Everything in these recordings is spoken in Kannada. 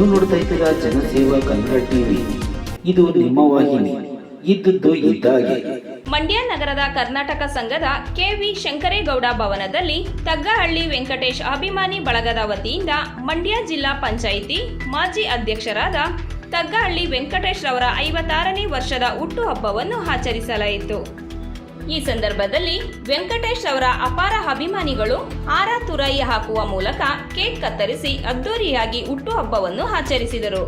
ನೀವು ನೋಡ್ತಾ ಇದ್ದೀರಾ ಜನಸೇವಾ ಕನ್ನಡ ಟಿವಿ. ಇದು ನಿಮ್ಮ ವಾಹಿನಿ. ಇದ್ದದ್ದು ಇದ್ದಾಗೆ ಮಂಡ್ಯ ನಗರದ ಕರ್ನಾಟಕ ಸಂಘದ ಕೆವಿ ಶಂಕರೇಗೌಡ ಭವನದಲ್ಲಿ ತಗ್ಗಹಳ್ಳಿ ವೆಂಕಟೇಶ್ ಅಭಿಮಾನಿ ಬಳಗದ ವತಿಯಿಂದ ಮಂಡ್ಯ ಜಿಲ್ಲಾ ಪಂಚಾಯಿತಿ ಮಾಜಿ ಅಧ್ಯಕ್ಷರಾದ ತಗ್ಗಹಳ್ಳಿ ವೆಂಕಟೇಶ್ ರವರ ಐವತ್ತಾರನೇ ವರ್ಷದ ಹುಟ್ಟುಹಬ್ಬವನ್ನು ಆಚರಿಸಲಾಯಿತು. ಈ ಸಂದರ್ಭದಲ್ಲಿ ವೆಂಕಟೇಶ್ ಅವರ ಅಪಾರ ಅಭಿಮಾನಿಗಳು ಆರಾ ತುರಾಯಿ ಹಾಕುವ ಮೂಲಕ ಕೇಕ್ ಕತ್ತರಿಸಿ ಅದ್ದೂರಿಯಾಗಿ ಹುಟ್ಟುಹಬ್ಬವನ್ನು ಆಚರಿಸಿದರು.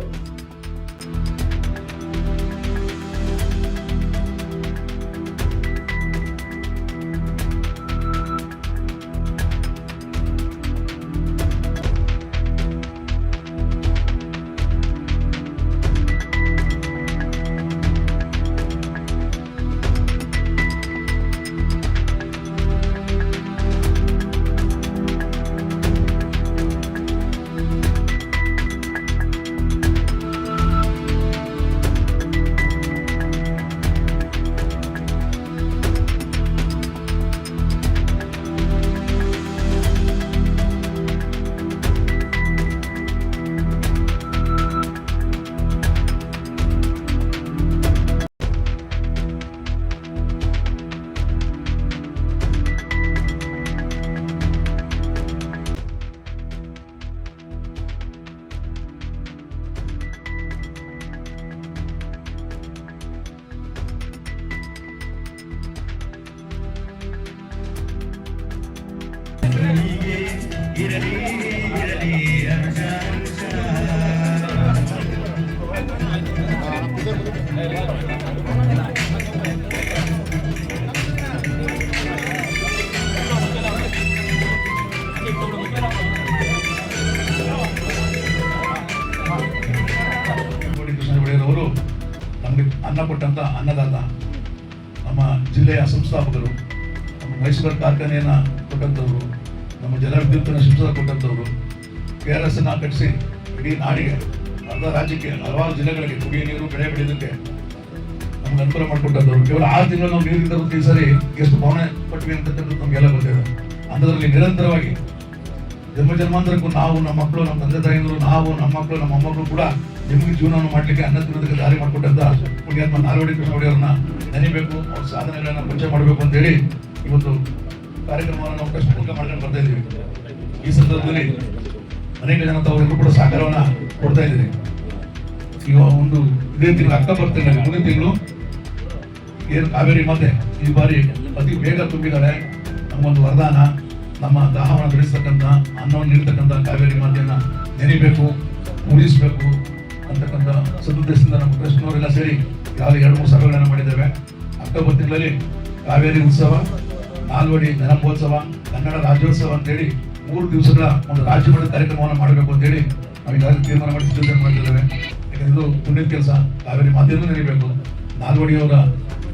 ಒಡೆಯರವರು ನಮಗೆ ಅನ್ನ ಕೊಟ್ಟಂಥ ಅನ್ನದಾತ ನಮ್ಮ ಜಿಲ್ಲೆಯ ಸಂಸ್ಥಾಪಕರು ಮೈಸೂರು ಕಾರ್ಖಾನೆಯನ್ನು ಕೊಟ್ಟಂಥವ್ರು ನಮ್ಮ ಜಲ ವಿದ್ಯುತ್ತನ್ನು ಶಿಕ್ಷಣ ಕೊಟ್ಟಂಥವ್ರು ಕೆ ಆರ್ ಎಸ್ ಅನ್ನು ಕಟ್ಟಿಸಿ ಇಡೀ ನಾಡಿಗೆ ಅರ್ಧ ರಾಜ್ಯಕ್ಕೆ ಹಲವಾರು ಜಿಲ್ಲೆಗಳಿಗೆ ಕುಡಿಯ ನೀರು, ಬೆಳೆ ಬೆಳೆಯೋದಕ್ಕೆ ನಮ್ಗೆ ಅನುಕೂಲ ಮಾಡಿಕೊಟ್ಟಂಥವ್ರು. ಕೇವಲ ಆರು ತಿಂಗಳು ನಾವು ನೀರಿನ ಈ ಸರಿ ಎಷ್ಟು ಭಾವನೆ ಪಟ್ವಿ ಅಂತಕ್ಕಂಥದ್ದು ನಮಗೆಲ್ಲ ಗೊತ್ತಿದೆ. ಅಂಥದ್ರಲ್ಲಿ ನಿರಂತರವಾಗಿ ಜನ್ಮ ಜನ್ಮಾಂತರಕ್ಕೂ ನಾವು ನಮ್ಮ ಮಕ್ಕಳು, ನಮ್ಮ ತಂದೆ ತಾಯಿಗಳು ನಾವು ನಮ್ಮ ಮಕ್ಕಳು, ನಮ್ಮ ಮೊಮ್ಮಕ್ಕಳು ಕೂಡ ನಿಮಗೆ ಜೀವನವನ್ನು ಮಾಡಲಿಕ್ಕೆ ಅನ್ನ ತಿನ್ನೋದಕ್ಕೆ ದಾರಿ ಮಾಡಿಕೊಟ್ಟಂತ ಪುಣ್ಯಾತ್ಮ ನಾಲ್ವಡಿ ಕೃಷ್ಣ ಒಡೆಯವ್ರನ್ನ ನೆನೆಯಬೇಕು ಅವ್ರ ಸಾಧನೆಗಳನ್ನು ಪರಿಚಯ ಮಾಡಬೇಕು ಅಂತೇಳಿ ಇವತ್ತು ಕಾರ್ಯಕ್ರಮವನ್ನು ನಾವು ಕಷ್ಟ ಮೂಲಕ ಮಾಡ್ಕೊಂಡು ಬರ್ತಾ ಇದ್ದೀವಿ. ಈ ಸಂದರ್ಭದಲ್ಲಿ ಅನೇಕ ಜನ ಅವರೆಲ್ಲರೂ ಕೂಡ ಸಹಕಾರವನ್ನ ಕೊಡ್ತಾ ಇದ್ದೀವಿ. ಈಗ ಒಂದು ಇದೇ ತಿಂಗಳು, ಅಕ್ಟೋಬರ್ ತಿಂಗಳಲ್ಲಿ ಮುಂದಿನ ತಿಂಗಳು ಕಾವೇರಿ ಮತ್ತೆ ಈ ಬಾರಿ ಅತಿ ಬೇಗ ತುಂಬಿದ್ದಾರೆ. ನಮ್ಮೊಂದು ವರದಾನ, ನಮ್ಮ ದಾಹವನ್ನು ಬೆಳೆಸ್ತಕ್ಕಂಥ, ಅನ್ನವನ್ನು ನೀಡ್ತಕ್ಕಂಥ ಕಾವೇರಿ ಮಾತೆಯನ್ನು ನೆರಿಬೇಕು ಉಳಿಸಬೇಕು ಅಂತಕ್ಕಂಥ ಸದುದ್ದೇಶದಿಂದ ನಮ್ಮ ಕೃಷ್ಣವರೆಲ್ಲ ಸೇರಿ ಯಾವ ಎರಡು ಮೂರು ಸಭೆಗಳನ್ನು ಮಾಡಿದ್ದೇವೆ. ಅಕ್ಟೋಬರ್ ತಿಂಗಳಲ್ಲಿ ಕಾವೇರಿ ಉತ್ಸವ ನಾಲ್ವಡಿ ನೆನಪೋತ್ಸವ ಕನ್ನಡ ರಾಜ್ಯೋತ್ಸವ ಅಂತೇಳಿ ಮೂರು ದಿವಸಗಳ ಒಂದು ರಾಜ್ಯ ಮಟ್ಟದ ಕಾರ್ಯಕ್ರಮವನ್ನು ಮಾಡಬೇಕು ಅಂತೇಳಿ ನಾವು ಈಗಾಗಲೇ ತೀರ್ಮಾನ ಮಾಡಿ ಸಿದ್ಧತೆ ಮಾಡಿದ್ದೇವೆ. ಯಾಕಂದ್ರೆ ಇದು ಕೆಲಸ. ಕಾವೇರಿ ಮಾತೆಯನ್ನು ನೆನೆಯಬೇಕು ನಾಲ್ವಡಿಯವರ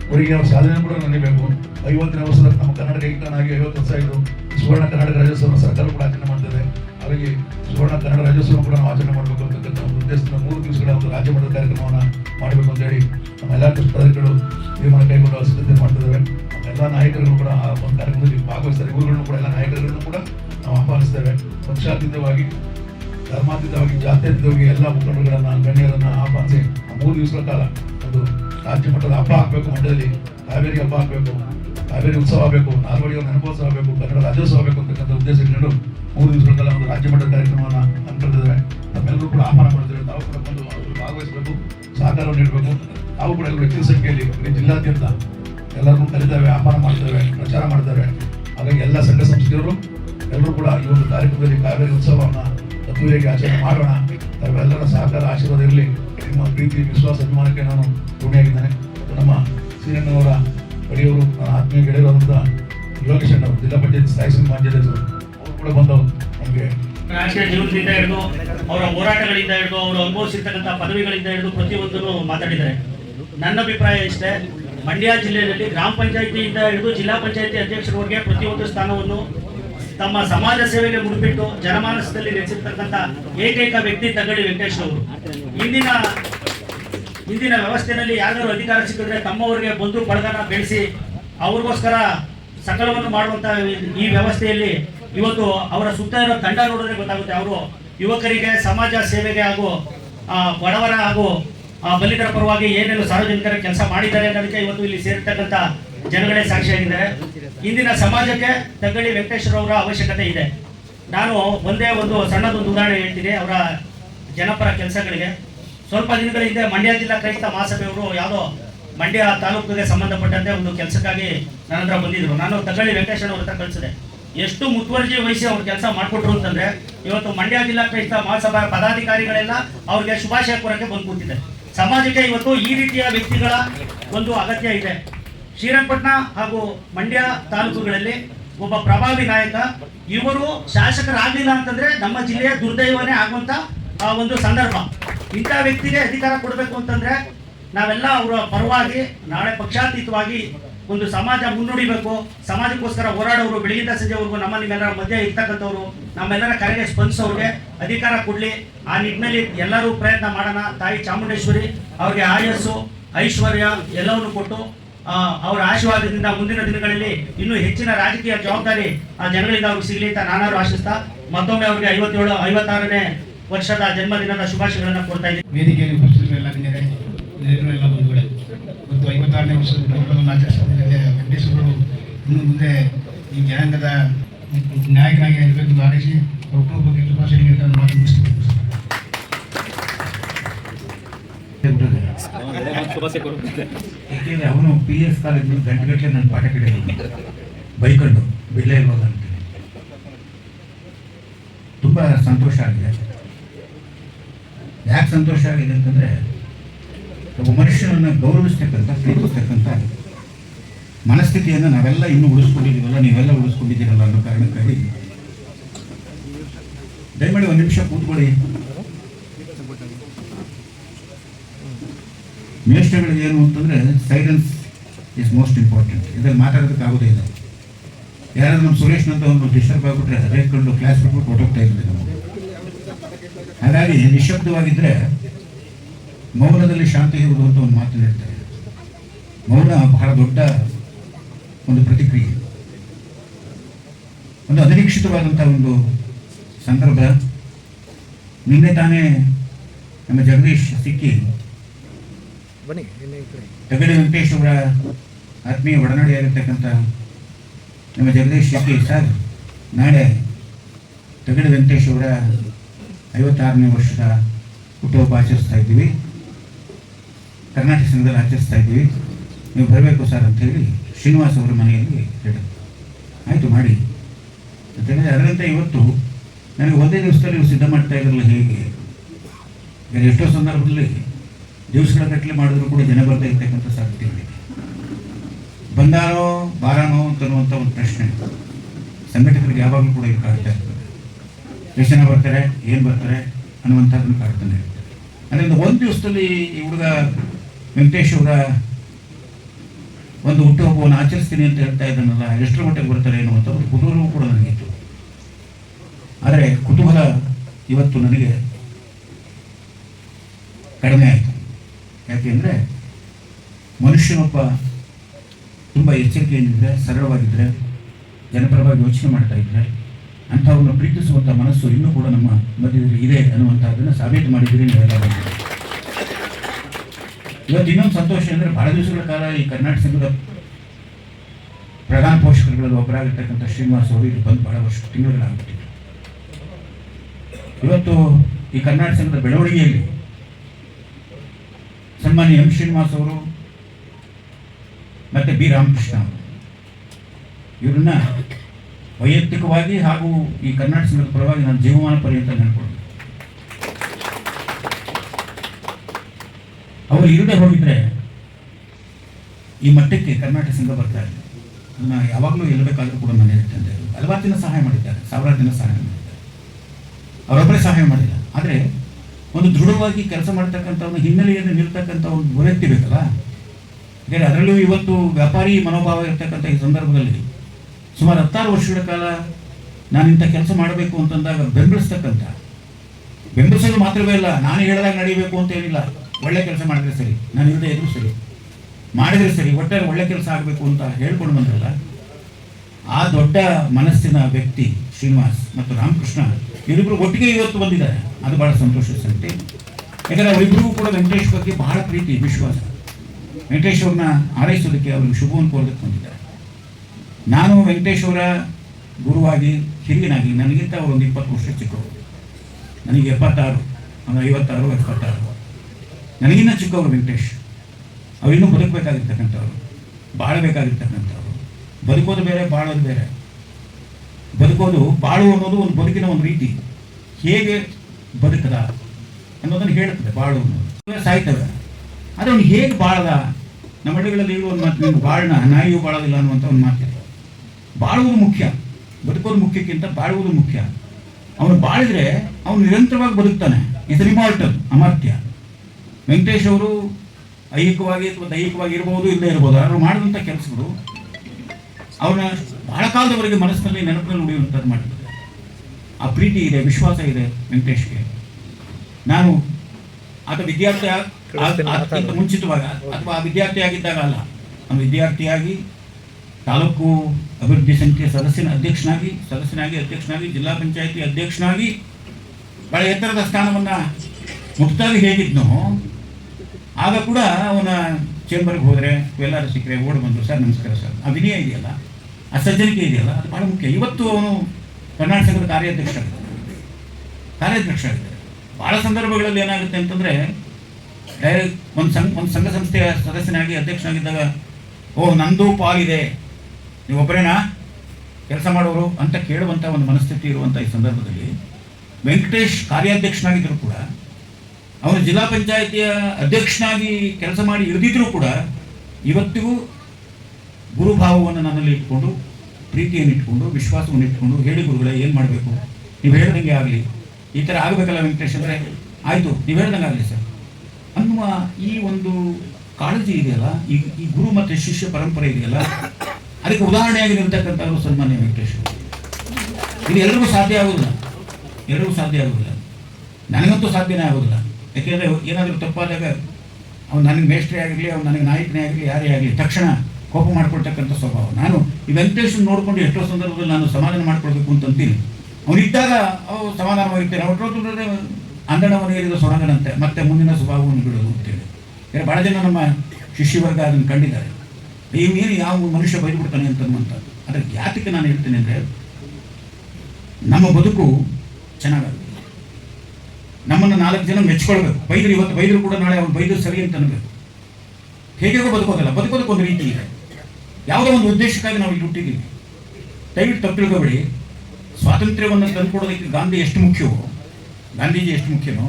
ಅವರಿಗೆ ಅವರ ಸಾಧನೆ ಕೂಡ ನೆನೆಯಬೇಕು ಐವತ್ತನೇ ವರ್ಷದ ನಮ್ಮ ಕನ್ನಡ ಕೈಕನಾಗಿ ಐವತ್ತು ವರ್ಷ ಆಯಿತು. ಸುವರ್ಣ ಕನ್ನಡ ರಾಜ್ಯೋತ್ಸವ ಸರ್ಕಾರ ಕೂಡ ಆಚರಣೆ ಮಾಡ್ತದೆ. ಅವರಿಗೆ ಸುವರ್ಣ ಕನ್ನಡ ರಾಜ್ಯೋತ್ಸವ ಕೂಡ ನಾವು ಆಚರಣೆ ಮಾಡಬೇಕು ಅಂತಕ್ಕಂಥ ಒಂದು ಉದ್ದೇಶದಿಂದ ಮೂರು ದಿವಸಗಳ ಒಂದು ರಾಜ್ಯ ಮಟ್ಟದ ಕಾರ್ಯಕ್ರಮವನ್ನು ಮಾಡಬೇಕು ಅಂತೇಳಿ ನಮ್ಮ ಎಲ್ಲ ಪದಾಧಿಕಾರಿಗಳು ತೀರ್ಮಾನ ಕೈಗೊಂಡು ಸಿದ್ಧತೆ ಮಾಡ್ತಿದ್ದೇವೆ. ಎಲ್ಲ ನಾಯಕರುಗಳು ಕೂಡ ಆ ಒಂದು ಕಾರ್ಯಕ್ರಮದಲ್ಲಿ ಭಾಗವಹಿಸ್ತಾರೆ. ಗುರುಗಳನ್ನು ಕೂಡ ಎಲ್ಲ ನಾಯಕರುಗಳನ್ನು ಕೂಡ ನಾವು ಆಹ್ವಾನಿಸ್ತೇವೆ. ಪಕ್ಷಾತೀತವಾಗಿ, ಧರ್ಮಾತೀತವಾಗಿ, ಜಾತ್ಯತೀತವಾಗಿ ಎಲ್ಲ ಮುಖಂಡಗಳನ್ನ ಗಣ್ಯರನ್ನ ಆಹ್ವಾನಿಸಿ ಮೂರು ದಿವಸಗಳ ಕಾಲ ಒಂದು ರಾಜ್ಯ ಮಟ್ಟದ ಹಬ್ಬ ಹಾಕಬೇಕು ಮಂಡ್ಯದಲ್ಲಿ ಕಾವೇರಿ ಹಬ್ಬ ಹಾಕಬೇಕು ಕಾವೇರಿ ಉತ್ಸವ ಆಗಬೇಕು ನಾಲ್ವಡಿಯ ನೆನಪೋತ್ಸವ ಆಗಬೇಕು, ಕನ್ನಡ ರಾಜ್ಯೋತ್ಸವ ಆಗಬೇಕು ಅಂತಕ್ಕಂಥ ಉದ್ದೇಶ ಇಟ್ಕೊಂಡು ಮೂರು ದಿವಸಗಳ ಕಾಲ ಒಂದು ರಾಜ್ಯ ಮಟ್ಟದ ಕಾರ್ಯಕ್ರಮವನ್ನು ಹಮ್ಮಿಕೊಂಡಿದ್ದೇವೆ. ನಮ್ಮೆಲ್ಲರೂ ಕೂಡ ಆಹ್ವಾನ ಮಾಡ್ತೇವೆ ತಾವು ಕೂಡ ಬಂದು ಭಾಗವಹಿಸಬೇಕು ಸಹಕಾರವನ್ನು ನೀಡಬೇಕು. ತಾವು ಕೂಡ ಹೆಚ್ಚಿನ ಸಂಖ್ಯೆಯಲ್ಲಿ ಜಿಲ್ಲಾದ್ಯಂತ ಎಲ್ಲರನ್ನೂ ಕರೀತೇವೆ ವ್ಯಾಪಾರ ಮಾಡ್ತೇವೆ, ಪ್ರಚಾರ ಮಾಡ್ತೇವೆ. ಹಾಗಾಗಿ ಎಲ್ಲ ಸಂಘ ಸಂಸ್ಥೆಯವರು ಎಲ್ಲರೂ ಕೂಡ ಈ ಒಂದು ಕಾರ್ಯಕ್ರಮದಲ್ಲಿ ಕಾವೇರಿ ಉತ್ಸವವನ್ನು ಅದ್ದೂರಿಯಾಗಿ ಆಚರಣೆ ಮಾಡೋಣ. ತಾವೆಲ್ಲರ ಸಹಕಾರ, ಆಶೀರ್ವಾದ ಇರಲಿ. ನಿಮ್ಮ ಪ್ರೀತಿ, ವಿಶ್ವಾಸ, ಅಭಿಮಾನಕ್ಕೆ ನಾನು ಋಣಿಯಾಗಿದ್ದೇನೆ. ನಮ್ಮ ಶ್ರೀರಂಗನವರ ಬಡಿಯವರು ನನ್ನ ಆತ್ಮೀಯ ಗೆಳೆಯರಾದಂಥ ಯೋಗೇಶ್ ಅಣ್ಣವರು, ಜಿಲ್ಲಾ ಪಂಚಾಯತ್ ಸ್ಥಾಯಿ ಸಮಿತಿ ಮಾಧ್ಯಮದವರು ಅವರು ಕೂಡ ಬಂದವರು ನಮಗೆ. ರಾಜಕೀಯ ಜೀವನದಿಂದ ಹಿಡಿದು, ಅವರ ಹೋರಾಟಗಳಿಂದ ಹಿಡಿದು, ಅವರು ಅನುಭವಿಸಿರ್ತಕ್ಕಂಥ ಪದವಿಗಳಿಂದ ಹಿಡಿದು ಪ್ರತಿಯೊಂದನ್ನು ಮಾತಾಡಿದ್ದಾರೆ. ನನ್ನ ಅಭಿಪ್ರಾಯ ಇಷ್ಟೇ ಮಂಡ್ಯ ಜಿಲ್ಲೆಯಲ್ಲಿ ಗ್ರಾಮ ಪಂಚಾಯತಿಯಿಂದ ಹಿಡಿದು ಜಿಲ್ಲಾ ಪಂಚಾಯತಿ ಅಧ್ಯಕ್ಷರವರೆಗೆ ಪ್ರತಿಯೊಂದು ಸ್ಥಾನವನ್ನು ತಮ್ಮ ಸಮಾಜ ಸೇವೆಗೆ ಮುಡಿಪಿಟ್ಟು ಜನಮಾನಸದಲ್ಲಿ ನೆಲೆಸಿರ್ತಕ್ಕಂಥ ಏಕೈಕ ವ್ಯಕ್ತಿ ತಗಡಿ ವೆಂಕಟೇಶ್ ಅವರು. ಇಂದಿನ ಇಂದಿನ ವ್ಯವಸ್ಥೆಯಲ್ಲಿ ಯಾರಾದರೂ ಅಧಿಕಾರ ಸಿಕ್ಕಿದ್ರೆ ತಮ್ಮವರಿಗೆ ಬಂದು ಬಳಗನ ಬೆಳೆಸಿ ಅವ್ರಿಗೋಸ್ಕರ ಸಕಲವನ್ನು ಮಾಡುವಂತ ಈ ವ್ಯವಸ್ಥೆಯಲ್ಲಿ ಇವತ್ತು ಅವರ ಸುತ್ತ ಇರೋ ತಂಡ ನೋಡಿದ್ರೆ ಗೊತ್ತಾಗುತ್ತೆ. ಅವರು ಯುವಕರಿಗೆ, ಸಮಾಜ ಸೇವೆಗೆ ಹಾಗೂ ಬಡವರ ಹಾಗೂ ಆ, ಬಲಿತರ ಪರವಾಗಿ ಏನೇನು ಸಾರ್ವಜನಿಕರ ಕೆಲಸ ಮಾಡಿದ್ದಾರೆ ಅನ್ನೋದಕ್ಕೆ ಇವತ್ತು ಇಲ್ಲಿ ಸೇರಿರ್ತಕ್ಕಂಥ ಜನಗಳೇ ಸಾಕ್ಷಿಯಾಗಿದ್ದಾರೆ. ಇಂದಿನ ಸಮಾಜಕ್ಕೆ ತಗ್ಗಳಿ ವೆಂಕಟೇಶ್ವರ ಅವಶ್ಯಕತೆ ಇದೆ. ನಾನು ಒಂದೇ ಒಂದು ಸಣ್ಣದೊಂದು ಉದಾಹರಣೆ ಹೇಳ್ತೀನಿ ಅವರ ಜನಪರ ಕೆಲಸಗಳಿಗೆ. ಸ್ವಲ್ಪ ದಿನಗಳ ಹಿಂದೆ ಮಂಡ್ಯ ಜಿಲ್ಲಾ ಕ್ರೈಸ್ತ ಮಹಾಸಭೆಯವರು ಯಾವುದೋ ಮಂಡ್ಯ ತಾಲೂಕಿಗೆ ಸಂಬಂಧಪಟ್ಟಂತೆ ಒಂದು ಕೆಲಸಕ್ಕಾಗಿ ನನ್ನ ಹತ್ರ ಬಂದಿದ್ರು. ನಾನು ತಗಳಿ ವೆಂಕಟೇಶ್ವರ ಅವ್ರ ಹತ್ರ ಕಳಿಸಿದೆ. ಎಷ್ಟು ಮುತುವರ್ಜಿ ವಹಿಸಿ ಅವ್ರು ಕೆಲಸ ಮಾಡಿಕೊಟ್ರು ಅಂತಂದ್ರೆ ಇವತ್ತು ಮಂಡ್ಯ ಜಿಲ್ಲಾ ಕ್ರೈಸ್ತ ಮಹಾಸಭಾ ಪದಾಧಿಕಾರಿಗಳೆಲ್ಲ ಅವ್ರಿಗೆ ಶುಭಾಶಯ ಕೋರಕ್ಕೆ ಬಂದು ಕೂತಿದೆ ಸಮಾಜಕ್ಕೆ ಇವತ್ತು ಈ ರೀತಿಯ ವ್ಯಕ್ತಿಗಳ ಒಂದು ಅಗತ್ಯ ಇದೆ. ಶ್ರೀರಂಗಪಟ್ಟಣ ಹಾಗೂ ಮಂಡ್ಯ ತಾಲೂಕುಗಳಲ್ಲಿ ಒಬ್ಬ ಪ್ರಭಾವಿ ನಾಯಕ, ಇವರು ಶಾಸಕರಾಗಲಿಲ್ಲ ಅಂತಂದ್ರೆ ನಮ್ಮ ಜಿಲ್ಲೆಯ ದುರ್ದೈವನೇ ಆಗುವಂತ ಆ ಒಂದು ಸಂದರ್ಭ. ಇಂಥ ವ್ಯಕ್ತಿಗೆ ಅಧಿಕಾರ ಕೊಡಬೇಕು ಅಂತಂದ್ರೆ ನಾವೆಲ್ಲ ಅವರ ಪರವಾಗಿ ನಾಳೆ ಪಕ್ಷಾತೀತವಾಗಿ ಒಂದು ಸಮಾಜ ಮುನ್ನುಡಿಬೇಕು, ಸಮಾಜಕ್ಕೋಸ್ಕರ ಹೋರಾಡೋರು, ಬೆಳಗಿಂದ ಸಂಜೆವರೆಗೂ ನಮ್ಮ ನಿಮ್ಮೆಲ್ಲರ ಮಧ್ಯೆ ಇರ್ತಕ್ಕಂಥವ್ರು, ನಮ್ಮೆಲ್ಲರ ಕರೆಗೆ ಸ್ಪಂದಿಸೋರಿಗೆ ಅಧಿಕಾರ ಕೊಡಲಿ. ಆ ನಿಟ್ಟಿನಲ್ಲಿ ಎಲ್ಲರೂ ಪ್ರಯತ್ನ ಮಾಡೋಣ. ತಾಯಿ ಚಾಮುಂಡೇಶ್ವರಿ ಅವ್ರಿಗೆ ಆಯಸ್ಸು, ಐಶ್ವರ್ಯ ಎಲ್ಲವನ್ನು ಕೊಟ್ಟು ಅವರ ಆಶೀರ್ವಾದದಿಂದ ಮುಂದಿನ ದಿನಗಳಲ್ಲಿ ಇನ್ನೂ ಹೆಚ್ಚಿನ ರಾಜಕೀಯ ಜವಾಬ್ದಾರಿ ಆ ಜನಗಳಿಂದ ಅವ್ರಿಗೆ ಸಿಗಲಿ ಅಂತ ನಾನಾರು ಆಶಿಸ್ತಾ, ಮತ್ತೊಮ್ಮೆ ಅವ್ರಿಗೆ ಐವತ್ತೇಳು, ಐವತ್ತಾರನೇ ವರ್ಷದ ಜನ್ಮದಿನದ ಶುಭಾಶಯಗಳನ್ನು ಕೊಡ್ತಾ ಇದ್ದೀನಿ. ವೇದಿಕೆಯಲ್ಲಿ ಇವತ್ತು ಐವತ್ತಾರನೇ ವರ್ಷದ ಗೌರವವನ್ನು ಆಚರಿಸ್ತಿದ್ದಾರೆ ವೆಂಕಟೇಶ್ವರರು ಇನ್ನು ಮುಂದೆ ಈ ಜನಾಂಗದ ನಾಯಕನಾಗಿ ಇರಬೇಕು ಎಂದು ಆರಿಸಿ ಅವ್ರ ಬಗ್ಗೆ ಶುಭಾಶಯ ಮಾತು ಮುಗಿಸ್ತೀನಿ. ಯಾಕೆಂದರೆ ಅವನು ಪಿ ಎಸ್ ಕಾಲೇಜಲ್ಲಿ ಗಂಟೆಗಟ್ಟಲೆ ನನ್ನ ಪಾಠ ಕಡೆ ಬೈಕೊಂಡು ಬಿಡಲೇ ಇರ್ಬೋದು ಅಂತೇಳಿ ತುಂಬ ಸಂತೋಷ ಆಗಿದೆ. ಯಾಕೆ ಸಂತೋಷ ಆಗಿದೆ ಅಂತಂದರೆ ಒಬ್ಬ ಮನುಷ್ಯನನ್ನು ಗೌರವಿಸ್ತಕ್ಕಂಥ, ಪ್ರೀತಿಸ್ತಕ್ಕಂಥ ಮನಸ್ಥಿತಿಯನ್ನು ನಾವೆಲ್ಲ ಇನ್ನೂ ಉಳಿಸ್ಕೊಂಡಿದ್ದೀವಲ್ಲ, ನೀವೆಲ್ಲ ಉಳಿಸ್ಕೊಂಡಿದ್ದೀರಲ್ಲ ಅನ್ನೋ ಕಾರಣಕ್ಕಾಗಿ ದಯಮಾಡಿ ಒಂದು ನಿಮಿಷ ಕೂತ್ಕೊಳ್ಳಿ. ಮೇಷ್ಟಗಳಿಗೆ ಏನು ಅಂತಂದರೆ ಸೈಲೆನ್ಸ್ ಇಸ್ ಮೋಸ್ಟ್ ಇಂಪಾರ್ಟೆಂಟ್ ಇದ್ರಲ್ಲಿ ಮಾತಾಡೋದಕ್ಕೆ ಆಗೋದೇ ಇಲ್ಲ. ಯಾರಾದ್ರೂ ನಮ್ಮ ಸುರೇಶ್ ಅಂತ ಒಂದು ಡಿಸ್ಟರ್ಬ್ ಆಗಿಬಿಟ್ರೆ ರೇಟ್ಕೊಂಡು ಕ್ಲಾಸ್ ಬಿಟ್ಬಿಟ್ಟು ಹೊರಟೋಗ್ತಾ ಇದ್ವಿ ನಾವು ಹಾಗಾಗಿ ನಿಶಬ್ದವಾಗಿದ್ದರೆ ಮೌನದಲ್ಲಿ ಶಾಂತಿ ಇರುವುದು ಅಂತ ಒಂದು ಮಾತು ಹೇಳ್ತಾರೆ. ಮೌನ ಬಹಳ ದೊಡ್ಡ ಒಂದು ಪ್ರತಿಕ್ರಿಯೆ. ಒಂದು ಅನಿರೀಕ್ಷಿತವಾದಂಥ ಒಂದು ಸಂದರ್ಭ. ನಿನ್ನೆ ತಾನೇ ನಮ್ಮ ಜಗದೀಶ್ ಸಿಕ್ಕಿ ತಗಡಿ ವೆಂಕಟೇಶ್ ಅವರ ಆತ್ಮೀಯ ಒಡನಾಡಿಯಾಗಿರ್ತಕ್ಕಂಥ ನಮ್ಮ ಜಗದೀಶ್ ಶೆಟ್ಟಿ ಸರ್ ನಾಳೆ ತಗಡಿ ವೆಂಕಟೇಶ್ ಅವರ ಐವತ್ತಾರನೇ ವರ್ಷದ ಹುಟ್ಟುಹಬ್ಬ ಆಚರಿಸ್ತಾ ಇದ್ದೀವಿ. ಕರ್ನಾಟಕ ಸಂಘದಲ್ಲಿ ಆಚರಿಸ್ತಾ ಇದ್ದೀವಿ. ನೀವು ಬರಬೇಕು ಸರ್ ಅಂತ ಹೇಳಿ ಶ್ರೀನಿವಾಸ್ ಅವರ ಮನೆಯಲ್ಲಿ ಹೇಳಿ ಆಯಿತು ಮಾಡಿ. ಅಂತೇಳಿ ಅದರಂತೆ ಇವತ್ತು ನನಗೆ ಒಂದೇ ದಿವಸದಲ್ಲಿ ನೀವು ಸಿದ್ಧ ಮಾಡ್ತಾ ಇದ್ರಲ್ಲ ಹೇಗೆ? ಈಗ ಎಷ್ಟೋ ಸಂದರ್ಭದಲ್ಲಿ ದಿವಸಗಳ ಕಟ್ಟಲೆ ಮಾಡಿದ್ರು ಕೂಡ ಜನ ಬರ್ತಾ ಇರ್ತಕ್ಕಂಥ ಸಾಧ್ಯತೆಗಳಿದೆ. ಬಂದಾರೋ ಬಾರಾನೋ ಅಂತನ್ನುವಂಥ ಒಂದು ಪ್ರಶ್ನೆ. ಸಂಘಟಕರಿಗೆ ಯಾವಾಗಲೂ ಕೂಡ ಇದು ಕಾಡ್ತಾ ಇರ್ತದೆ. ಎಷ್ಟು ಜನ ಬರ್ತಾರೆ, ಏನು ಬರ್ತಾರೆ ಅನ್ನುವಂಥದ್ದನ್ನು ಕಾಡ್ತಾನೆ ಅದರಿಂದ ಒಂದು ದಿವಸದಲ್ಲಿ ಈ ಹುಡುಗ ವೆಂಕಟೇಶ್ ಅವರ ಒಂದು ಹುಟ್ಟುಹಬ್ಬವನ್ನು ಆಚರಿಸ್ತೀನಿ ಅಂತ ಹೇಳ್ತಾ ಇದ್ದಾನಲ್ಲ, ಎಷ್ಟರ ಮಟ್ಟಿಗೆ ಬರ್ತಾರೆ ಅನ್ನುವಂಥ ಒಂದು ಕುತೂಹಲವೂ ಕೂಡ ನನಗಿತ್ತು. ಆದರೆ ಕುತೂಹಲ ಇವತ್ತು ನನಗೆ ಕಡಿಮೆ ಆಯಿತು. ಯಾಕೆಂದರೆ ಮನುಷ್ಯನೊಬ್ಬ ತುಂಬ ಎಚ್ಚರಿಕೆಯಿಂದಿದ್ದರೆ ಸರಳವಾಗಿದ್ದರೆ ಜನಪರವಾಗಿ ಯೋಚನೆ ಮಾಡ್ತಾ ಇದ್ದರೆ ಅಂಥವನ್ನು ಪ್ರೀತಿಸುವಂಥ ಮನಸ್ಸು ಇನ್ನೂ ಕೂಡ ನಮ್ಮ ಮಧ್ಯದಲ್ಲಿ ಇದೆ ಅನ್ನುವಂಥದ್ದನ್ನು ಸಾಬೀತು ಮಾಡಿದ್ದೀರಿ ನೀವೆಲ್ಲ. ಇವತ್ತು ಇನ್ನೊಂದು ಸಂತೋಷ ಅಂದರೆ ಬಹಳ ದಿವಸಗಳ ಕಾಲ ಈ ಕರ್ನಾಟಕ ಸಂಘದ ಪ್ರಧಾನ ಪೋಷಕರುಗಳಲ್ಲಿ ಒಬ್ಬರಾಗಿರ್ತಕ್ಕಂಥ ಶ್ರೀನಿವಾಸ್ ಅವರು ಇಲ್ಲಿ ಬಂದು ಬಹಳ ವರ್ಷ ತಿಂಗಳುಗಳಾಗುತ್ತಿದೆ ಇವತ್ತು ಈ ಕರ್ನಾಟಕ ಸಂಘದ ಬೆಳವಣಿಗೆಯಲ್ಲಿ ಸನ್ಮಾನ್ಯ ಎಂ ಶ್ರೀನಿವಾಸ್ ಅವರು ಮತ್ತು ಬಿ ರಾಮಕೃಷ್ಣ ಅವರು. ಇವರನ್ನ ವೈಯಕ್ತಿಕವಾಗಿ ಹಾಗೂ ಈ ಕರ್ನಾಟಕ ಸಂಘದ ಪರವಾಗಿ ನಾನು ಜೀವಮಾನ ಪರ್ಯಂತ ನೆನ್ಕೊಂಡು ಅವರು ಇರದೆ ಹೋಗಿದ್ರೆ ಈ ಮಟ್ಟಕ್ಕೆ ಕರ್ನಾಟಕ ಸಂಘ ಬರ್ತಾ ಇದೆ ಅದನ್ನು ಯಾವಾಗಲೂ ಎಲ್ಲಬೇಕಾದ್ರೂ ಕೂಡ ನಾನು ಹೇಳ್ತೇನೆ ಹಲವಾರು ದಿನ ಸಹಾಯ ಮಾಡಿದ್ದಾರೆ, ಸಾವಿರಾರು ದಿನ ಸಹಾಯ ಮಾಡಿದ್ದಾರೆ. ಅವರೊಬ್ಬರೇ ಸಹಾಯ ಮಾಡಿಲ್ಲ. ಆದರೆ ಒಂದು ದೃಢವಾಗಿ ಕೆಲಸ ಮಾಡ್ತಕ್ಕಂಥ ಒಂದು ಹಿನ್ನೆಲೆಯಲ್ಲಿ ನಿಲ್ತಕ್ಕಂಥ ಒಂದು ವ್ಯಕ್ತಿ ಬೇಕಲ್ಲ? ಯಾಕಂದರೆ ಅದರಲ್ಲೂ ಇವತ್ತು ವ್ಯಾಪಾರಿ ಮನೋಭಾವ ಇರ್ತಕ್ಕಂಥ ಈ ಸಂದರ್ಭದಲ್ಲಿ ಸುಮಾರು ಹತ್ತಾರು ವರ್ಷಗಳ ಕಾಲ ನಾನು ಇಂಥ ಕೆಲಸ ಮಾಡಬೇಕು ಅಂತಂದಾಗ ಬೆಂಬಲಿಸ್ತಕ್ಕಂಥ. ಬೆಂಬಲಿಸೋದು ಮಾತ್ರವೇ ಇಲ್ಲ ನಾನು ಹೇಳಿದಾಗ ನಡೀಬೇಕು ಅಂತ ಏನಿಲ್ಲ. ಒಳ್ಳೆ ಕೆಲಸ ಮಾಡಿದ್ರೆ ಸರಿ ನಾನು ಇಲ್ಲದೆ ಇದ್ರು ಸರಿ. ಮಾಡಿದ್ರೆ ಸರಿ, ಒಟ್ಟಾರೆ ಒಳ್ಳೆ ಕೆಲಸ ಆಗಬೇಕು ಅಂತ ಹೇಳ್ಕೊಂಡು ಬಂದ್ರಲ್ಲ, ಆ ದೊಡ್ಡ ಮನಸ್ಸಿನ ವ್ಯಕ್ತಿ ಶ್ರೀನಿವಾಸ್ ಮತ್ತು ರಾಮಕೃಷ್ಣ ಇವರಿಬ್ಬರು ಒಟ್ಟಿಗೆ ಇವತ್ತು ಬಂದಿದ್ದಾರೆ. ಅದು ಬಹಳ ಸಂತೋಷದ ಸಂಗತಿ. ಯಾಕಂದರೆ ಅವರಿಬ್ಬರಿಗೂ ಕೂಡ ವೆಂಕಟೇಶ್ ಬಗ್ಗೆ ಬಹಳ ಪ್ರೀತಿ, ವಿಶ್ವಾಸ. ವೆಂಕಟೇಶ್ ಅವ್ರನ್ನ ಆರೈಸೋದಕ್ಕೆ ಅವ್ರಿಗೆ ಶುಭವನ್ನು ಕೋರೋದಕ್ಕೆ ಬಂದಿದ್ದಾರೆ. ನಾನು ವೆಂಕಟೇಶ್ ಅವರ ಗುರುವಾಗಿ, ಹಿರಿಯನಾಗಿ, ನನಗಿಂತ ಒಂದು ಇಪ್ಪತ್ತು ವರ್ಷ ಚಿಕ್ಕವರು ನನಗೆ ಎಪ್ಪತ್ತಾರು, ಅಂದರೆ ಐವತ್ತಾರು, ಎಪ್ಪತ್ತಾರು. ನನಗಿನ್ನ ಚಿಕ್ಕವರು ವೆಂಕಟೇಶ್. ಅವರಿನ್ನೂ ಬದುಕಬೇಕಾಗಿರ್ತಕ್ಕಂಥವ್ರು. ಬಾಳಬೇಕಾಗಿರ್ತಕ್ಕಂಥವ್ರು. ಬದುಕೋದು ಬೇರೆ, ಬಾಳೋದು ಬೇರೆ. ಬದುಕೋದು, ಬಾಳು ಅನ್ನೋದು ಒಂದು ಬದುಕಿನ ಒಂದು ರೀತಿ. ಹೇಗೆ ಬದುಕದ ಅನ್ನೋದನ್ನು ಹೇಳುತ್ತದೆ, ಬಾಳು ಅನ್ನೋದು. ಸಾಯ್ತವೆ ಆದರೆ ಅವ್ನು ಹೇಗೆ ಬಾಳದ? ನಮ್ಮ ಹಳ್ಳಿಗಳಲ್ಲಿ ಇರುವ ಒಂದು ಮಾತು, ನೀನು ಬಾಳನ ನಾಯಿಯೂ ಬಾಳೋದಿಲ್ಲ ಅನ್ನುವಂಥ ಒಂದು ಮಾತಿದೆ ಬಾಳುವುದು ಮುಖ್ಯ. ಬದುಕೋದು ಮುಖ್ಯಕ್ಕಿಂತ ಬಾಳುವುದು ಮುಖ್ಯ. ಅವನು ಬಾಳಿದ್ರೆ ಅವನು ನಿರಂತರವಾಗಿ ಬದುಕ್ತಾನೆ. Is important Amartya. ವೆಂಕಟೇಶ್ ಅವರು ಐಹಿಕವಾಗಿ ಅಥವಾ ದೈಹಿಕವಾಗಿ ಇರ್ಬೋದು ಇಲ್ಲದೆ ಇರ್ಬೋದು ಅವರು ಮಾಡಿದಂಥ ಕೆಲಸಗಳು ಅವನ ಬಹಳ ಕಾಲದವರೆಗೆ ಮನಸ್ಸಿನಲ್ಲಿ ನೆನಪಿನಲ್ಲಿ ಉಳಿಯುವಂಥದ್ದು ಮಾಡಿದ್ದಾರೆ ಆ ಪ್ರೀತಿ ಇದೆ ವಿಶ್ವಾಸ ಇದೆ ವೆಂಕಟೇಶ್ಗೆ. ನಾನು ಆತ ವಿದ್ಯಾರ್ಥಿ ಅದಕ್ಕಿಂತ ಮುಂಚಿತವಾಗ ಅಥವಾ ಆ ವಿದ್ಯಾರ್ಥಿ ಆಗಿದ್ದಾಗ ಅಲ್ಲ ನಾನು ವಿದ್ಯಾರ್ಥಿಯಾಗಿ ತಾಲೂಕು ಅಭಿವೃದ್ಧಿ ಸಮಿತಿಯ ಸದಸ್ಯನ ಅಧ್ಯಕ್ಷನಾಗಿ ಸದಸ್ಯನಾಗಿ ಅಧ್ಯಕ್ಷನಾಗಿ ಜಿಲ್ಲಾ ಪಂಚಾಯತಿ ಅಧ್ಯಕ್ಷನಾಗಿ ಬಹಳ ಎತ್ತರದ ಸ್ಥಾನವನ್ನು ಮುಕ್ತಾಗಿ ಹೇಗಿದ್ನೋ ಆಗ ಕೂಡ ಅವನ ಚೇಂಬರ್ಗೆ ಹೋದರೆ ಎಲ್ಲರೂ ಸಿಕ್ಕರೆ ಓಡಿ ಬಂದರು ಸರ್, ನಮಸ್ಕಾರ ಸರ್. ಆ ವಿನಯ ಇದೆಯಲ್ಲ ಆ ಸಜ್ಜನಿಕೆ ಇದೆಯಲ್ಲ, ಅದು ಭಾಳ ಮುಖ್ಯ. ಇವತ್ತು ಅವನು ಕರ್ನಾಟಕ ಸಂಘದ ಕಾರ್ಯಾಧ್ಯಕ್ಷ ಕಾರ್ಯಾಧ್ಯಕ್ಷ ಆಗಿದ್ದಾರೆ ಭಾಳ ಸಂದರ್ಭಗಳಲ್ಲಿ ಏನಾಗುತ್ತೆ ಅಂತಂದರೆ ಡೈರೆಕ್ಟ್ ಒಂದು ಸಂಘ ಒಂದು ಸಂಘ ಸಂಸ್ಥೆಯ ಸದಸ್ಯನಾಗಿ ಅಧ್ಯಕ್ಷನಾಗಿದ್ದಾಗ, ಓ, ನಂದು ಪಾಲಿದೆ. ನೀವು ಒಬ್ಬರೇನಾ ಕೆಲಸ ಮಾಡೋರು ಅಂತ ಕೇಳುವಂಥ ಒಂದು ಮನಸ್ಥಿತಿ ಇರುವಂಥ ಈ ಸಂದರ್ಭದಲ್ಲಿ ವೆಂಕಟೇಶ್ ಕಾರ್ಯಾಧ್ಯಕ್ಷನಾಗಿದ್ದರೂ ಕೂಡ ಅವನು ಜಿಲ್ಲಾ ಪಂಚಾಯಿತಿಯ ಅಧ್ಯಕ್ಷನಾಗಿ ಕೆಲಸ ಮಾಡಿ ಇಳಿದಿದ್ರೂ ಕೂಡ ಇವತ್ತಿಗೂ ಗುರುಭಾವವನ್ನು ನನ್ನಲ್ಲಿ ಇಟ್ಕೊಂಡು ಪ್ರೀತಿಯನ್ನು ಇಟ್ಕೊಂಡು ವಿಶ್ವಾಸವನ್ನು ಇಟ್ಕೊಂಡು ಹೇಳಿ ಗುರುಗಳೇ, ಏನು ಮಾಡಬೇಕು? ನೀವು ಹೇಳ್ದಂಗೆ ಆಗಲಿ. ಈ ಥರ ಆಗಬೇಕಲ್ಲ ವೆಂಕಟೇಶ್ ಅಂದರೆ? ಆಯಿತು, ನೀವು ಹೇಳ್ದಂಗೆ ಆಗಲಿ ಸರ್. ಅನ್ನುವ ಈ ಒಂದು ಕಾಳಜಿ ಇದೆಯಲ್ಲ, ಈ ಈ ಗುರು ಮತ್ತು ಶಿಷ್ಯ ಪರಂಪರೆ ಇದೆಯಲ್ಲ, ಅದಕ್ಕೆ ಉದಾಹರಣೆಯಾಗಿ ನಿಲ್ತಕ್ಕಂಥವ್ರು ಸನ್ಮಾನ್ಯ ವೆಂಕಟೇಶ್. ಇದು ಎಲ್ಲರಿಗೂ ಸಾಧ್ಯ ಆಗೋದಿಲ್ಲ. ಎಲ್ಲರಿಗೂ ಸಾಧ್ಯ ಆಗೋದಿಲ್ಲ. ನನಗಂತೂ ಸಾಧ್ಯನೇ ಆಗೋದಿಲ್ಲ. ಯಾಕೆಂದರೆ ಏನಾದರೂ ತಪ್ಪಾದಾಗ ಅವ್ನು ನನಗೆ ಮೇಷ್ಟ್ರೇ ಆಗಲಿ, ಅವ್ನು ನನಗೆ ನಾಯಕನೇ ಆಗಲಿ, ಯಾರೇ ಆಗಲಿ, ತಕ್ಷಣ ಕೋಪ ಮಾಡ್ಕೊಳ್ತಕ್ಕಂಥ ಸ್ವಭಾವ. ನಾನು ಈ ವೆಂಕಟೇಶನ್ ನೋಡಿಕೊಂಡು ಎಷ್ಟೋ ಸಂದರ್ಭದಲ್ಲಿ ನಾನು ಸಮಾಧಾನ ಮಾಡ್ಕೊಳ್ಬೇಕು ಅಂತ ಅಂತೀನಿ ಅವನಿದ್ದಾಗ ಅವು ಸಮಾಧಾನವಾಗಿರ್ತೇನೆ ಅವ್ರ ಅಂಗಣವನ್ನು ಏರಿದ ಸೊಣಗನಂತೆ ಮತ್ತೆ ಮುಂದಿನ ಸ್ವಭಾವವನ್ನು ಬಿಡೋದು ಅಂತೇಳಿ. ಯಾಕೆ ಭಾಳ ಜನ ನಮ್ಮ ಶಿಷ್ಯವರ್ಗ ಅದನ್ನು ಕಂಡಿದ್ದಾರೆ. ಈ ಇವನೇನು ಯಾವ ಮನುಷ್ಯ ಬೈದ್ಬಿಡ್ತಾನೆ ಅಂತನ್ನುವಂಥದ್ದು ಅದಕ್ಕೆ ಯಾತಕ್ಕೆ ನಾನು ಹೇಳ್ತೇನೆ ಅಂದರೆ, ನಮ್ಮ ಬದುಕು ಚೆನ್ನಾಗಲ್ಲ ನಮ್ಮನ್ನು ನಾಲ್ಕು ಜನ ಮೆಚ್ಕೊಳ್ಬೇಕು. ಬೈದ್ರು ಇವತ್ತು ಬೈದ್ರು ಕೂಡ ನಾಳೆ ಅವ್ನು ಬೈದ್ರು ಸರಿ ಅಂತ ಅನ್ಬೇಕು. ಹೇಗೆಗೂ ಬದುಕೋದಲ್ಲ, ಬದುಕೋದಕ್ಕೆ ಒಂದು ರೀತಿ ಇದೆ. ಯಾವುದೋ ಒಂದು ಉದ್ದೇಶಕ್ಕಾಗಿ ನಾವು ಇಲ್ಲಿ ಹುಟ್ಟಿದ್ದೀವಿ. ದಯವಿಟ್ಟು ತಪ್ಪು ತಿಳ್ಕೊಬೇಡಿ ಸ್ವಾತಂತ್ರ್ಯವನ್ನು ತಂದುಕೊಡೋದಕ್ಕೆ ಗಾಂಧಿ ಎಷ್ಟು ಮುಖ್ಯವೋ, ಗಾಂಧೀಜಿ ಎಷ್ಟು ಮುಖ್ಯನೋ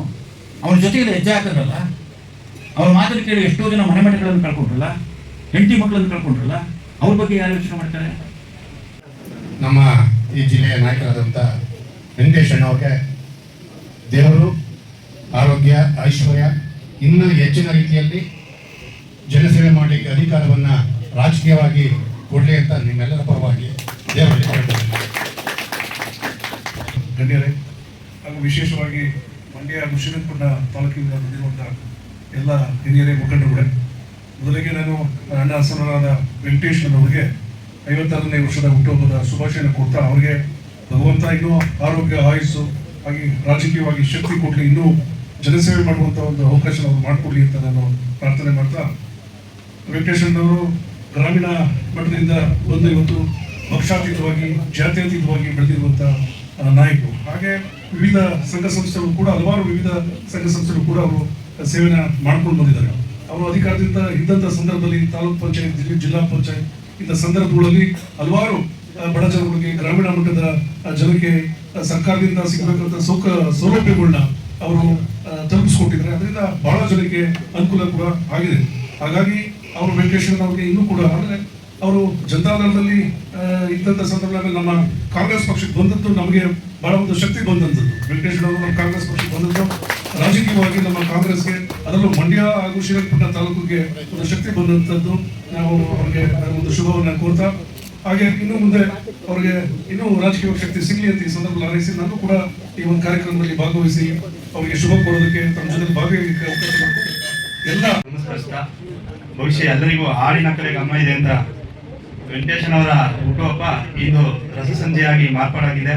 ಅವನ ಜೊತೆಗೆ ಹೆಜ್ಜೆ ಹಾಕೋದಲ್ಲ ಅವ್ರ ಮಾತನ್ನು ಕೇಳಿ ಎಷ್ಟೋ ಜನ ಮನೆ ಮನೆಗಳನ್ನು ಕಳ್ಕೊಂಡ್ರಲ್ಲ, ಹೆಂಡತಿ ಮಕ್ಕಳನ್ನು ಕಳ್ಕೊಂಡ್ರಲ್ಲ, ಅವ್ರ ಬಗ್ಗೆ ಯಾರು ಯೋಚನೆ ಮಾಡ್ತಾರೆ? ನಮ್ಮ ಈ ಜಿಲ್ಲೆಯ ನಾಯಕರಾದಂಥ ವೆಂಕಟೇಶ್ ಅಣ್ಣವ್ರಿಗೆ ದೇವರು ಆರೋಗ್ಯ, ಐಶ್ವರ್ಯ, ಇನ್ನೂ ಹೆಚ್ಚಿನ ರೀತಿಯಲ್ಲಿ ಜನಸೇವೆ ಮಾಡಲಿಕ್ಕೆ ಅಧಿಕಾರವನ್ನು ರಾಜಕೀಯವಾಗಿ ಕೊಡಲಿ ಅಂತ ನಿಮ್ಮೆಲ್ಲರ ಪರವಾಗಿ ಗಣ್ಯರೇ, ಹಾಗೂ ವಿಶೇಷವಾಗಿ ಮಂಡ್ಯ ಶ್ರೀರಂಗಪಟ್ಟಣ ತಾಲೂಕಿನಿಂದ ಬಂದಿರುವಂತಹ ಎಲ್ಲ ಹಿರಿಯರೇ, ಮುಖಂಡರುಗಳೇ, ಮೊದಲಿಗೆ ನಾನು ಅಣ್ಣ ಹಸನರಾದ ವೆಂಕಟೇಶ್ ಅವರಿಗೆ ಐವತ್ತಾರನೇ ವರ್ಷದ ಹುಟ್ಟುಹಬ್ಬದ ಶುಭಾಶಯ ಕೊಡ್ತಾ ಅವರಿಗೆ ಭಗವಂತ ಇನ್ನೂ ಆರೋಗ್ಯ, ಆಯುಸ್ಸು, ಹಾಗೆ ರಾಜಕೀಯವಾಗಿ ಶಕ್ತಿ ಕೊಡಲಿ ಇನ್ನೂ ಜನಸೇವೆ ಮಾಡುವಂಥ ಒಂದು ಅವಕಾಶ ನಾವು ಮಾಡಿಕೊಡ್ಲಿ ಅಂತ ನಾನು ಪ್ರಾರ್ಥನೆ ಮಾಡ್ತಾ ವೆಂಕಟೇಶಣ್ಣವರು ಗ್ರಾಮೀಣ ಮಟ್ಟದಿಂದ ಬಂದು ಇವತ್ತು ಪಕ್ಷಾತೀತವಾಗಿ, ಜಾತ್ಯತೀತವಾಗಿ ಬೆಳೆದಿರುವಂಥ ನಾಯಕರು. ಹಾಗೆ ವಿವಿಧ ಸಂಘ ಸಂಸ್ಥೆಗಳು ಕೂಡ, ಹಲವಾರು ವಿವಿಧ ಸಂಘ ಸಂಸ್ಥೆಗಳು ಕೂಡ ಅವರು ಸೇವೆನ ಮಾಡ್ಕೊಂಡು ಬಂದಿದ್ದಾರೆ. ಅವರು ಅಧಿಕಾರದಿಂದ ಇದ್ದಂಥ ಸಂದರ್ಭದಲ್ಲಿ ತಾಲೂಕ್ ಪಂಚಾಯತ್ ಜಿಲ್ಲಾ ಪಂಚಾಯತ್, ಇಂಥ ಸಂದರ್ಭಗಳಲ್ಲಿ ಹಲವಾರು ಬಡ ಜನಗಳಿಗೆ, ಗ್ರಾಮೀಣ ಮಟ್ಟದ ಜನಕ್ಕೆ ಸರ್ಕಾರದಿಂದ ಸಿಗಬೇಕಂತ ಸೌಕ ಸೌಲಭ್ಯಗಳನ್ನ ಅವರು ತಲುಪಿಸ್ಕೊಟ್ಟಿದ್ದಾರೆ. ಅದರಿಂದ ಬಹಳ ಜನಕ್ಕೆ ಅನುಕೂಲ ಕೂಡ ಆಗಿದೆ. ಹಾಗಾಗಿ ಅವರು ವೆಂಕಟೇಶ್ವರ ಅವರಿಗೆ ಇನ್ನೂ ಕೂಡ ಅಂದರೆ ಅವರು ಜನತಾದಳದಲ್ಲಿ ಇದ್ದಂಥ ಸಂದರ್ಭದಲ್ಲಿ ನಮ್ಮ ಕಾಂಗ್ರೆಸ್ ಪಕ್ಷಕ್ಕೆ ಬಂದದ್ದು ನಮಗೆ ಬಹಳ ಒಂದು ಶಕ್ತಿ ಬಂದಂಥದ್ದು. ವೆಂಕಟೇಶ್ವರ ಅವರು ನಮ್ಮ ಕಾಂಗ್ರೆಸ್ ಪಕ್ಷಕ್ಕೆ ಬಂದದ್ದು. ರಾಜಕೀಯವಾಗಿ ನಮ್ಮ ಕಾಂಗ್ರೆಸ್ಗೆ, ಅದರಲ್ಲೂ ಮಂಡ್ಯ ಹಾಗೂ ಶ್ರೀರಂಗಪಟ್ಟಣ ತಾಲೂಕಿಗೆ ಒಂದು ಶಕ್ತಿ ಬಂದಂಥದ್ದು. ನಾವು ಅವರಿಗೆ ಒಂದು ಶುಭವನ್ನು ಕೋರ್ತಾ, ಹಾಗೆ ಇನ್ನು ಮುಂದೆ ಅವರಿಗೆ ಇನ್ನೂ ರಾಜಕೀಯ ಶಕ್ತಿ ಸಿಗಲಿ ಅಂತ ಈ ಸಂದರ್ಭದಲ್ಲಿ ಹಾರೈಸಿ, ನಾನು ಕೂಡ ಈ ಒಂದು ಕಾರ್ಯಕ್ರಮದಲ್ಲಿ ಭಾಗವಹಿಸಿ ಅವರಿಗೆ ಶುಭ ಕೊಡೋದಕ್ಕೆ ತಮ್ಮ ಜೊತೆ ಭಾಗವಹಿಸಲಿಕ್ಕೆ ಎಲ್ಲ ನಮಸ್ಕಾರ ಭವಿಷ್ಯ ಎಲ್ಲರಿಗೂ ಹಾಡಿನ ಕಡೆ ಅಮ್ಮ ಇದೆ ಅಂತ ವೆಂಕಟೇಶನವರ ಹುಟ್ಟುಹಬ್ಬ ಇಂದು ರಸ ಸಂಜೆಯಾಗಿ ಮಾರ್ಪಾಡಾಗಿದೆ.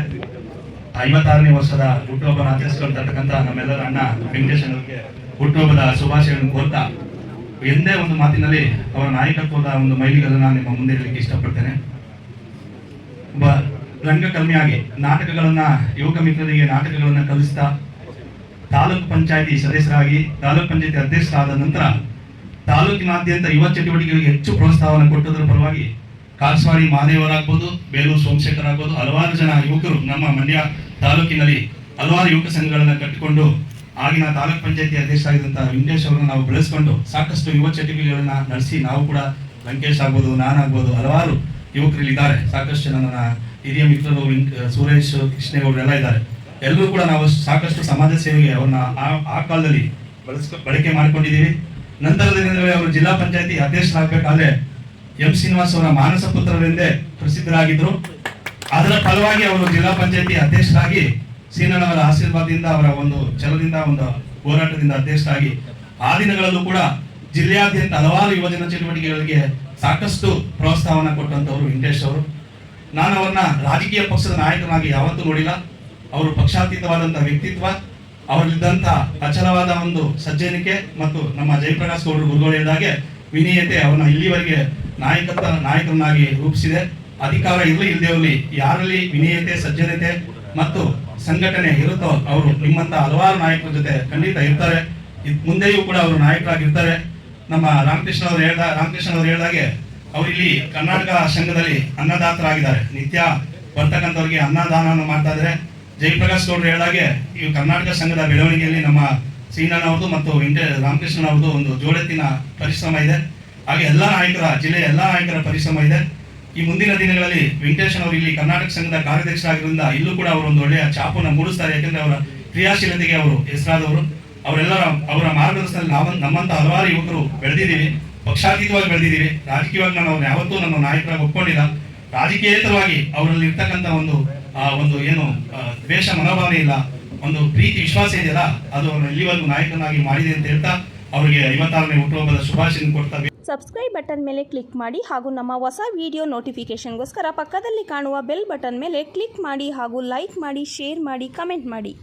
ಐವತ್ತಾರನೇ ವರ್ಷದ ಹುಟ್ಟುಹಬ್ಬನ ತಕ್ಕಂತ ನಮ್ಮೆಲ್ಲರ ಅಣ್ಣ ವೆಂಕಟೇಶನ್ ಅವರಿಗೆ ಹುಟ್ಟುಹಬ್ಬದ ಶುಭಾಶಯಗಳನ್ನು ಕೋರ್ತಾ ಎಂದೇ ಒಂದು ಮಾತಿನಲ್ಲಿ ಅವರ ನಾಯಕತ್ವದ ಒಂದು ಮೈಲಿಗಳನ್ನು ನಿಮ್ಮ ಮುಂದೆ ಇರಲಿಕ್ಕೆ ಇಷ್ಟಪಡ್ತೇನೆ. ಒಬ್ಬ ರಂಗಕರ್ಮಿಯಾಗಿ ನಾಟಕಗಳನ್ನ, ಯುವಕ ಮಿತ್ರರಿಗೆ ನಾಟಕಗಳನ್ನ ಕಲಿಸ್ತಾ ತಾಲೂಕು ಪಂಚಾಯಿತಿ ಸದಸ್ಯರಾಗಿ, ತಾಲೂಕು ಪಂಚಾಯಿತಿ ಅಧ್ಯಕ್ಷರಾದ ನಂತರ ತಾಲೂಕಿನಾದ್ಯಂತ ಯುವ ಚಟುವಟಿಕೆಗಳಿಗೆ ಹೆಚ್ಚು ಪ್ರೋತ್ಸಾಹವನ್ನು ಕೊಟ್ಟದರ ಪರವಾಗಿ ಕಾಲ್ಸ್ವಾಡಿ ಮಹಾದೇವರಾಗ್ಬೋದು ಬೇಲೂರು ಸೋಮಶೇಖರ್ ಆಗ್ಬೋದು ಹಲವಾರು ಜನ ಯುವಕರು ನಮ್ಮ ಮಂಡ್ಯ ತಾಲೂಕಿನಲ್ಲಿ ಹಲವಾರು ಯುವಕ ಸಂಘಗಳನ್ನು ಕಟ್ಟಿಕೊಂಡು ಆಗಿನ ತಾಲೂಕ್ ಪಂಚಾಯತಿ ಅಧ್ಯಕ್ಷರಾಗಿದ್ದಂತಹ ವೆಂಕಟೇಶ್ ಅವರನ್ನು ನಾವು ಬೆಳೆಸ್ಕೊಂಡು ಸಾಕಷ್ಟು ಯುವ ಚಟುವಟಿಕೆಗಳನ್ನ ನಡೆಸಿ ನಾವು ಕೂಡ ಲಂಕೇಶ್ ಆಗ್ಬೋದು ನಾನಾಗ್ಬೋದು ಹಲವಾರು ಯುವಕರಲ್ಲಿ ಇದ್ದಾರೆ ಸಾಕಷ್ಟು ನನ್ನ ಹಿರಿಯ ಮಿತ್ರರು ಸುರೇಶ್ ಕೃಷ್ಣೇಗೌಡರು ಇದ್ದಾರೆ. ಎಲ್ಲರೂ ಕೂಡ ನಾವು ಸಾಕಷ್ಟು ಸಮಾಜ ಸೇವೆಗೆ ಅವ್ರನ್ನ ಆ- ಕಾಲದಲ್ಲಿ ಬಳಸ್ಕೊ ಬಳಕೆ ಮಾಡಿಕೊಂಡಿದ್ದೀವಿ. ನಂತರದ ದಿನದಲ್ಲಿ ಅವರು ಜಿಲ್ಲಾ ಪಂಚಾಯತಿ ಅಧ್ಯಕ್ಷರಾಗಬೇಕಾದ್ರೆ ಎಂ ಶ್ರೀನಿವಾಸ್ ಅವರ ಮಾನಸ ಪುತ್ರರೆಂದೇ ಪ್ರಸಿದ್ಧರಾಗಿದ್ದರು. ಅದರ ಫಲವಾಗಿ ಅವರು ಜಿಲ್ಲಾ ಪಂಚಾಯತಿ ಅಧ್ಯಕ್ಷರಾಗಿ ಸೀನಣ್ಣವರ ಆಶೀರ್ವಾದದಿಂದ ಅವರ ಒಂದು ಛಲದಿಂದ, ಒಂದು ಹೋರಾಟದಿಂದ ಅಧ್ಯಕ್ಷರಾಗಿ ಆ ದಿನಗಳಲ್ಲೂ ಕೂಡ ಜಿಲ್ಲೆಯಾದ್ಯಂತ ಹಲವಾರು ಯುವಜನ ಚಟುವಟಿಕೆಗಳಿಗೆ ಸಾಕಷ್ಟು ಪ್ರೋತ್ಸಾಹವನ್ನ ಕೊಟ್ಟಂತವರು ವೆಂಕಟೇಶ್ ಅವರು. ನಾನು ಅವರನ್ನ ರಾಜಕೀಯ ಪಕ್ಷದ ನಾಯಕನಾಗಿ ಯಾವತ್ತೂ ನೋಡಿಲ್ಲ. ಅವರು ಪಕ್ಷಾತೀತವಾದಂತಹ ವ್ಯಕ್ತಿತ್ವ ಅವರಲ್ಲಿದ್ದಂತ ಅಚಲವಾದ ಒಂದು ಸಜ್ಜನಿಕೆ ಮತ್ತು ನಮ್ಮ ಜಯಪ್ರಕಾಶ್ ಗೌಡರು ಗುರುಗಳು ಹೇಳಿದಾಗೆ ವಿನೀಯತೆ ಅವನ ಇಲ್ಲಿವರೆಗೆ ನಾಯಕತ್ವ ನಾಯಕನಾಗಿ ರೂಪಿಸಿದೆ. ಅಧಿಕಾರ ಇರಲಿ ಇಲ್ಲದೆ ಯಾರಲ್ಲಿ ವಿನೀಯತೆ, ಸಜ್ಜನತೆ ಮತ್ತು ಸಂಘಟನೆ ಇರುತ್ತೋ ಅವರು ನಿಮ್ಮಂತ ಹಲವಾರು ನಾಯಕರ ಜೊತೆ ಖಂಡಿತ ಇರ್ತಾರೆ. ಮುಂದೆಯೂ ಕೂಡ ಅವರು ನಾಯಕರಾಗಿರ್ತಾರೆ. ನಮ್ಮ ರಾಮಕೃಷ್ಣ ಅವರು ಹೇಳ್ದ, ರಾಮಕೃಷ್ಣ ಅವರು ಹೇಳಿದಾಗೆ ಅವರು ಇಲ್ಲಿ ಕರ್ನಾಟಕ ಸಂಘದಲ್ಲಿ ಅನ್ನದಾತರಾಗಿದ್ದಾರೆ. ನಿತ್ಯ ಬರ್ತಕ್ಕಂಥವ್ರಿಗೆ ಅನ್ನದಾನವನ್ನು ಮಾಡ್ತಾ ಇದ್ದಾರೆ. ಜಯಪ್ರಕಾಶ್ ಗೌಡರು ಹೇಳಿದಾಗೆ ಈ ಕರ್ನಾಟಕ ಸಂಘದ ಬೆಳವಣಿಗೆಯಲ್ಲಿ ನಮ್ಮ ಸೀನಣ್ಣವ್ರದ್ದು ಮತ್ತು ವೆಂಕಟ ರಾಮಕೃಷ್ಣನ್ ಅವ್ರದ್ದು ಒಂದು ಜೋಡೆತ್ತಿನ ಪರಿಶ್ರಮ ಇದೆ. ಹಾಗೆ ಎಲ್ಲ ನಾಯಕರ, ಜಿಲ್ಲೆಯ ಎಲ್ಲ ನಾಯಕರ ಪರಿಶ್ರಮ ಇದೆ. ಈ ಮುಂದಿನ ದಿನಗಳಲ್ಲಿ ವೆಂಕಟೇಶ್ ಅವರು ಇಲ್ಲಿ ಕರ್ನಾಟಕ ಸಂಘದ ಕಾರ್ಯಾಧ್ಯಕ್ಷರಾಗಿರೋದ್ರಿಂದ ಇಲ್ಲೂ ಕೂಡ ಅವರು ಒಂದು ಒಳ್ಳೆಯ ಚಾಪುನ ಮೂಡಿಸ್ತಾರೆ. ಯಾಕಂದ್ರೆ ಅವರ ಕ್ರಿಯಾಶೀಲತೆಗೆ ಅವರು ಹೆಸರಾದವರು. ಅವರೆಲ್ಲರ, ಅವರ ಮಾರ್ಗದರ್ಶನದಲ್ಲಿ ನಾವು, ನಮ್ಮಂತ ಹಲವಾರು ಯುವಕರು ಬೆಳೆದಿದ್ದೀವಿ. ಪಕ್ಷಾತೀತವಾಗಿ ಬೆಳೆದಿದ್ದೀವಿ. ರಾಜಕೀಯವಾಗಿ ನಾನು ಅವ್ರನ್ನ ಯಾವತ್ತೂ ನಮ್ಮ ನಾಯಕರಾಗಿ ಒಪ್ಕೊಂಡಿಲ್ಲ. ರಾಜಕೀಯೇತರವಾಗಿ ಅವರಲ್ಲಿ ಇರ್ತಕ್ಕಂಥ ಒಂದು ಆ ಒಂದು ಏನು ದ್ವೇಷ ಮನೋಭಾವನೆ ಇಲ್ಲ, ಒಂದು ಪ್ರೀತಿ, ವಿಶ್ವಾಸ ಇದೆಯಲ್ಲ, ಅದು ಅವ್ರನ್ನ ಇಲ್ಲಿವರೆಗೂ ನಾಯಕನಾಗಿ ಮಾಡಿದೆ ಅಂತ ಹೇಳ್ತಾ ಅವರಿಗೆ ಐವತ್ತಾರನೇ ಹುಟ್ಟುಹಬ್ಬದ ಶುಭಾಶಯ ಕೊಡ್ತಾ ಸಬ್ಸ್ಕ್ರೈಬ್ ಬಟನ್ ಮೇಲೆ ಕ್ಲಿಕ್ ಮಾಡಿ ಹಾಗೂ ನಮ್ಮ ಹೊಸ ವಿಡಿಯೋ ನೋಟಿಫಿಕೇಶನ್ಗೋಸ್ಕರ ಪಕ್ಕದಲ್ಲಿ ಕಾಣುವ ಬೆಲ್ ಬಟನ್ ಮೇಲೆ ಕ್ಲಿಕ್ ಮಾಡಿ ಹಾಗೂ ಲೈಕ್ ಮಾಡಿ ಶೇರ್ ಮಾಡಿ ಕಮೆಂಟ್ ಮಾಡಿ.